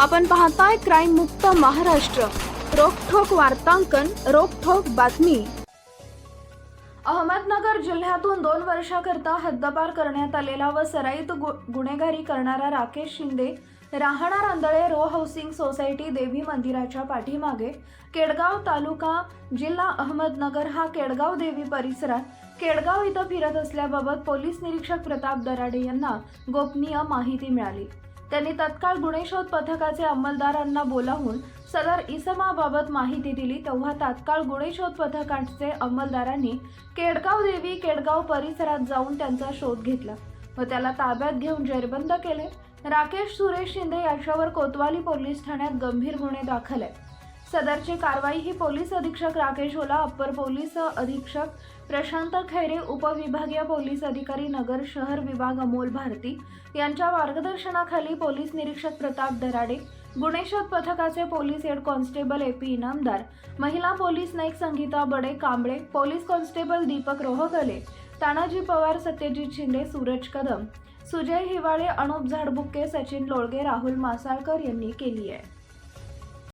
आपण पाहताय क्राईम मुक्त महाराष्ट्र. रोखोक वार्तांकन रोखोक बातमी. अहमदनगर जिल्ह्यातून दोन वर्षाकरता हद्दपार करण्यात आलेला व सराईत गु- गुन्हेगारी करणारा राकेश शिंदे राहणार आंधळे रो हाऊसिंग सोसायटी देवी मंदिराच्या पाठीमागे. केडगाव तालुका जिल्हा अहमदनगर हा केडगाव देवी परिसरात केडगाव इथं फिरत असल्याबाबत पोलीस निरीक्षक प्रताप दराडे यांना गोपनीय माहिती मिळाली. त्यांनी तत्काळ गुन्हे शोध पथकाचे अंमलदारांना बोलावून सदर इसमाबाबत माहिती दिली तेव्हा तात्काळ गुन्हे शोध पथकाचे अंमलदारांनी केडगाव देवी केडगाव परिसरात जाऊन त्यांचा शोध घेतला व त्याला ताब्यात घेऊन जेरबंद केले. राकेश सुरेश शिंदे याच्यावर कोतवाली पोलीस ठाण्यात गंभीर गुन्हे दाखल आहेत. सदरची कारवाई ही पोलीस अधीक्षक राकेश ओला अप्पर पोलीस अधीक्षक प्रशांत खैरे उपविभागीय पोलीस अधिकारी नगर शहर विभाग अमोल भारती यांच्या मार्गदर्शनाखाली पोलीस निरीक्षक प्रताप दराडे गुणेशोध पथकाचे police head constable A P Inamdar महिला police Naik Sangita Bade Kamble police constable Deepak Rohgale Tanaji Pawar Satyajit Shinde Suraj Kadam Sujay Hiwale Anup Zadbukke Sachin Lolge Rahul Masalkar यांनी केली आहे.